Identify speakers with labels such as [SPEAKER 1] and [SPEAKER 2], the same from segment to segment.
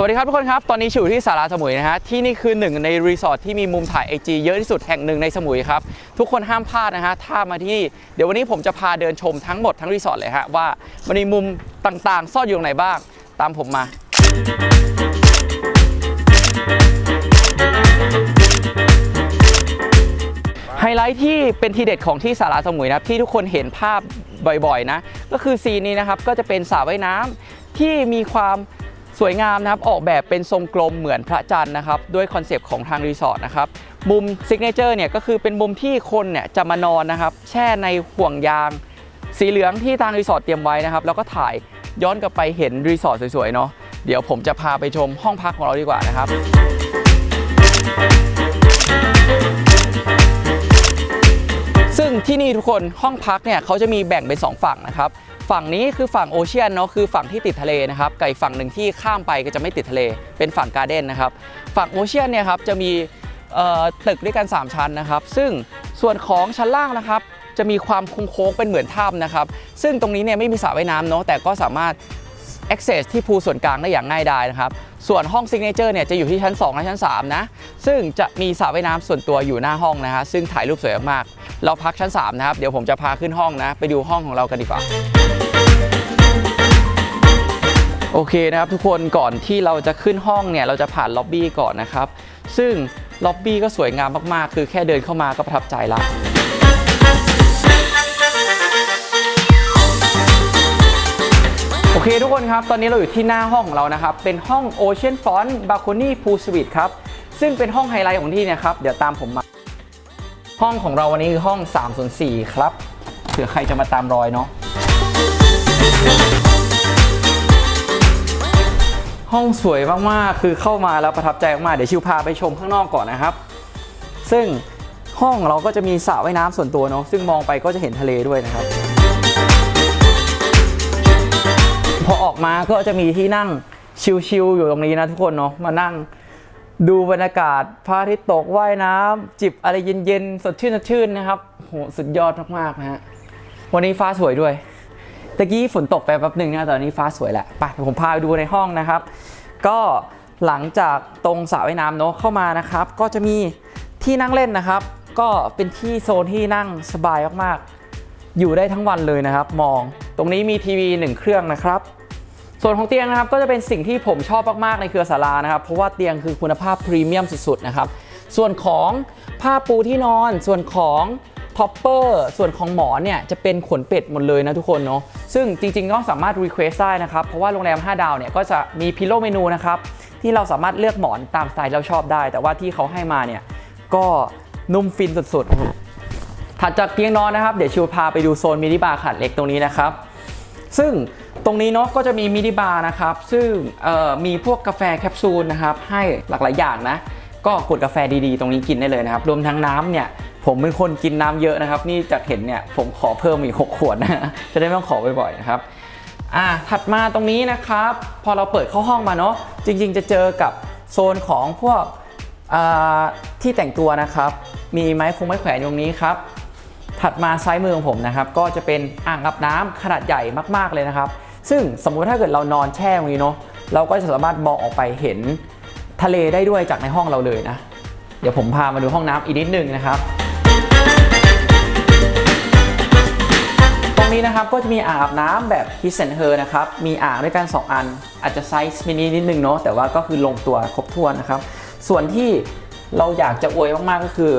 [SPEAKER 1] สวัสดีครับทุกคนครับ ตอนนี้อยู่ที่สาราสมุยนะฮะ ที่นี่คือหนึ่งในรีสอร์ทที่มีมุมถ่าย IG เยอะที่สุดแห่งหนึ่งในสมุยครับ ทุกคนห้ามพลาดนะฮะ ถ้ามาที่นี่ เดี๋ยววันนี้ผมจะพาเดินชมทั้งหมดทั้งรีสอร์ทเลยฮะ ว่ามันมีมุมต่างๆ ซ่อนอยู่ตรงไหนบ้าง ตามผมมาไฮไลท์ที่เป็นทีเด็ดของที่สาราสมุยนะครับที่ทุกคนเห็นภาพบ่อยๆนะ ก็คือซีนนี้นะครับก็จะเป็นสระว่ายน้ำที่มีความ สวยงามนะครับออกแบบเป็นทรงกลมเหมือนพระจันทร์นะครับด้วยคอนเซปต์ของทางรีสอร์ทนะครับมุมซิกเนเจอร์เนี่ยก็คือเป็นมุมที่คนเนี่ยจะมานอนนะครับแช่ในห่วงยาง สีเหลืองที่ทางรีสอร์ทเตรียมไว้นะครับแล้วก็ถ่ายย้อนกลับไปเห็นรีสอร์ทสวยๆเนาะเดี๋ยวผมจะพาไปชมห้องพักของเราดีกว่านะครับซึ่งที่นี่ทุกคนห้องพักเนี่ยเขาจะมีแบ่งเป็น 2 ฝั่งนะครับ ฝั่งนี้คือฝั่งโอเชียนเนาะคือฝั่งที่ติดทะเลนะครับกับอีกฝั่งหนึ่งที่ข้ามไปก็จะไม่ติดทะเล เป็นฝั่งการ์เด้นนะครับฝั่งโอเชียนเนี่ยครับจะมีตึกด้วยกัน 3 ชั้นนะครับ ซึ่งส่วนของชั้นล่างนะครับ จะมีความโค้งเป็นเหมือนถ้ำนะครับ ซึ่งตรงนี้เนี่ยไม่มีสระว่ายน้ำเนาะแต่ก็สามารถ access ที่พูลส่วนกลางได้อย่างง่ายดายนะครับ ส่วนห้อง signature เนี่ยจะอยู่ที่ชั้น 2 และชั้น 3 นะ ซึ่งจะมีสระว่ายน้ำส่วนตัวอยู่หน้าห้องนะฮะซึ่งถ่ายรูปสวยมาก เราพักชั้น 3 นะครับ เดี๋ยวผมจะพาขึ้นห้องนะ ไปดูห้องของเรากันดีกว่า โอเคนะครับทุกคนก่อนที่เราจะขึ้นห้องเนี่ยเราจะผ่านล็อบบี้ก่อนนะครับ ซึ่งล็อบบี้ก็สวยงามมากๆ คือแค่เดินเข้ามาก็ประทับใจละโอเคทุกคนครับ ตอนนี้เราอยู่ที่หน้าห้องของเรานะครับ เป็นห้อง Ocean Front Balcony Pool Suite ครับ ซึ่งเป็นห้องไฮไลท์ของที่เนี่ยครับ เดี๋ยวตามผมมา ห้องของเราวันนี้คือห้อง 304 ครับเผื่อใครจะมาตามรอยเนาะ ห้องสวยมากๆ คือเข้ามาแล้วประทับใจมากๆเดี๋ยวชิวพาไปชมข้างนอกก่อนนะครับ ซึ่งห้องเราก็จะมีสระว่ายน้ำส่วนตัวเนาะ ซึ่งมองไปก็จะเห็นทะเลด้วยนะครับ พอออกมาก็จะมีที่นั่งชิลๆอยู่ตรงนี้นะทุกคนเนาะ มานั่งดูบรรยากาศพระอาทิตย์ตกว่ายน้ำจิบอะไรเย็นๆ สดชื่นสดชื่นนะครับ โห สุดยอดมากๆนะฮะ วันนี้ฟ้าสวยด้วย ตะกี้ฝนตกไปแป๊บหนึ่งนะตอนนี้ฟ้าสวยแหละไปผมพาไปดูในห้องนะครับ ก็หลังจากตรงสระว่ายน้ำเนอะเข้ามานะครับ ก็จะมีที่นั่งเล่นนะครับ ก็เป็นที่โซนที่นั่งสบายมากๆ อยู่ได้ทั้งวันเลยนะครับ มองตรงนี้มีทีวีหนึ่งเครื่องนะครับส่วนของเตียงนะครับก็จะเป็นสิ่งที่ผมชอบมากๆในเครือสารานะครับ เพราะว่าเตียงคือคุณภาพพรีเมียมสุดๆนะครับ ส่วนของผ้าปูที่นอนส่วนของ ท็อปเปอร์ส่วนของหมอนเนี่ยจะเป็นขนเป็ดหมดเลยนะทุกคนเนาะซึ่งจริงๆก็สามารถรีเควสได้นะครับ เพราะว่าโรงแรม 5 ดาวเนี่ยก็จะมีพิโลเมนูนะครับที่เราสามารถเลือกหมอนตามสไตล์เราชอบได้ แต่ว่าที่เขาให้มาเนี่ยก็นุ่มฟินสุดๆ ถัดจากเตียงนอนนะครับ เดี๋ยวชิวพาไปดูโซนมินิบาร์ขนาดเล็กตรงนี้นะครับ ซึ่งตรงนี้เนาะก็จะมีมินิบาร์นะครับ ซึ่งมีพวกกาแฟแคปซูลนะครับ ให้หลากหลายอย่างนะ ก็กดกาแฟดีๆ ตรงนี้กินได้เลยนะครับ รวมทั้งน้ำเนี่ย ผมเป็นคนกินน้ำเยอะนะครับ นี่จากเห็นเนี่ยผมขอเพิ่มอีก 6 ขวดนะจะได้ไม่ต้องขอบ่อยๆนะครับอ่าถัดมาตรงนี้นะครับ พอเราเปิดเข้าห้องมาเนาะจริง ๆ จะเจอกับโซนของพวกอ่าที่แต่งตัวนะครับ มีไม้คงไม้แขวนตรงนี้ครับ ถัดมาซ้ายมือของผมนะครับ ก็จะเป็นอ่างอาบน้ำขนาดใหญ่มากๆเลยนะครับ ซึ่งสมมุติถ้าเกิดเรานอนแช่ตรงนี้เนาะเราก็จะสามารถมองออกไปเห็นทะเลได้ด้วยจากในห้องเราเลยนะ เดี๋ยวผมพามาดูห้องน้ำอีกนิดนึงนะครับ นี้นะครับก็จะมีอ่างอาบน้ำแบบ Kiss and Her นะครับ มีอ่างด้วยกัน 2 อัน อาจจะไซส์มินินิดนึงเนาะแต่ว่าก็คือลงตัวครบถ้วนนะครับ ส่วนที่เราอยากจะอวยมากๆก็คือ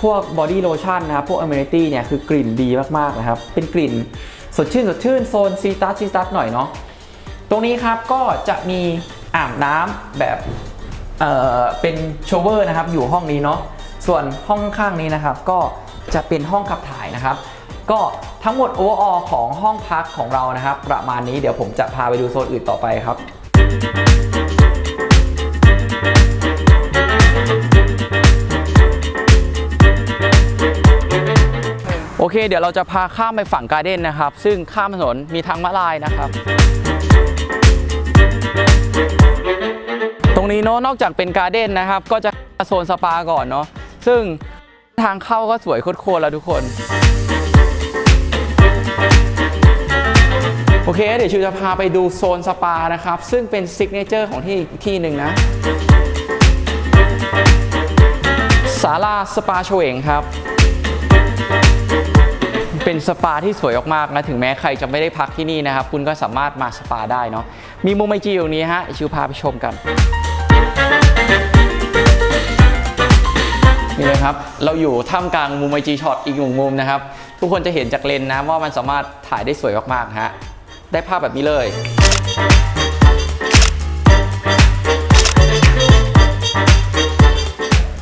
[SPEAKER 1] พวกบอดี้โลชั่นนะครับ พวก Amenity เนี่ยคือกลิ่นดีมากๆนะครับ เป็นกลิ่นสดชื่นสดชื่นโซนซีตัสซีตัสหน่อยเนาะตรงนี้ครับก็จะมีอ่างน้ำแบบเอ่อเป็นโชเวอร์นะครับอยู่ห้องนี้เนาะส่วนห้องข้างนี้นะครับก็จะเป็นห้องขับถ่ายนะครับ ก็ทั้งหมดโอเวอร์ออของห้องพักของเรานะครับ ประมาณนี้เดี๋ยวผมจะพาไปดูโซนอื่นต่อไปครับโอเค เดี๋ยวเราจะพาข้ามไปฝั่งการ์เด้นนะครับ ซึ่งข้ามถนนมีทางม้าลายนะครับ ตรงนี้เนาะนอกจากเป็นการ์เด้นนะครับ ก็จะโซนสปาก่อนเนาะซึ่งทางเข้าก็สวยโคตรๆแล้วทุกคน โอเค เดี๋ยวชิวจะพาไปดูโซนสปานะครับ ซึ่งเป็นซิกเนเจอร์ของที่ที่หนึ่งนะศาลาสปาเฉวงครับ เป็นสปาที่สวยมากๆนะ ถึงแม้ใครจะไม่ได้พักที่นี่นะครับ คุณก็สามารถมาสปาได้เนาะมีมุมไอจีอยู่นี้ฮะชิวพาไปชมกันนี่เลยครับ เราอยู่ท่ามกลางมุมไอจีช็อตอีกหนึ่งมุมนะครับ ทุกคนจะเห็นจากเลนนะว่ามันสามารถถ่ายได้สวยมากๆฮะ ได้ภาพแบบนี้เลย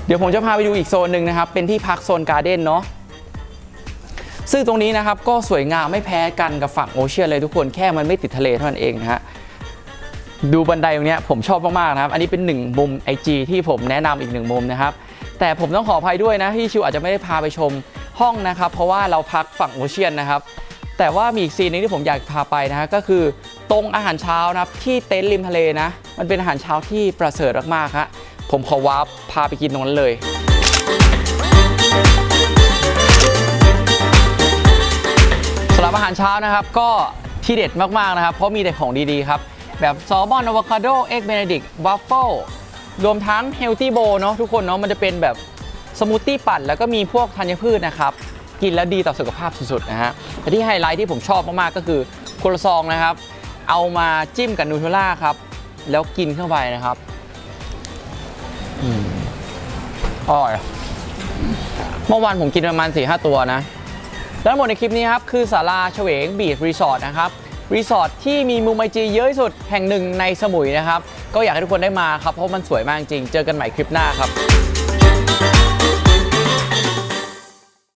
[SPEAKER 1] เดี๋ยวผมจะพาไปดูอีกโซนหนึ่งนะครับ เป็นที่พักโซนการ์เด้นเนาะซึ่งตรงนี้นะครับก็สวยงามไม่แพ้กันกับฝั่งโอเชียนเลยทุกคนแค่มันไม่ติดทะเลเท่านั้นเองนะฮะดูบันไดตรงนี้ผมชอบมากๆนะครับ อันนี้เป็นหนึ่งมุม IG ที่ผมแนะนำอีกหนึ่งมุมนะครับ แต่ผมต้องขออภัยด้วยนะที่ชิวอาจจะไม่ได้พาไปชมห้องนะครับ เพราะว่าเราพักฝั่งโอเชียนนะครับ แต่ว่ามีอีกซีนหนึงที่ผมอยากพาไปนะฮะก็คือตรงอาหารเช้านะครับที่เต็นท์ริมทะเลนะ มันเป็นอาหารเช้าที่ประเสริฐมากๆฮะผมขอวาร์ปพาไปกินตรงนั้นเลยสำหรับอาหารเช้านะครับก็ที่เด็ดมากๆนะครับ เพราะมีแต่ของดีๆครับ แบบซอลมอนอะโวคาโดเอ็กเบเนดิกวัฟเฟิลรวมทั้งเฮลตี้โบเนาะทุกคนเนาะมันจะเป็นแบบสมูทตี้ปั่นแล้วก็มีพวกธัญพืชนะครับ กินแล้วดีต่อสุขภาพสุดๆนะฮะแต่ที่ไฮไลท์ที่ผมชอบมากๆก็คือโคลซองนะครับ เอามาจิ้มกับนูเทลล่าครับ แล้วกินเข้าไปนะครับอืมอร่อยเมื่อวานผมกินประมาณ4-5หตัวนะและทั้งหมดในคลิปนี้ครับ คือศาลาเฉวงบีชรีสอร์ทนะครับรีสอร์ทที่มีมุมไอจีเยอะที่สุดแห่งหนึ่งในสมุยนะครับ ก็อยากให้ทุกคนได้มาครับ เพราะมันสวยมากจริง เจอกันใหม่คลิปหน้าครับ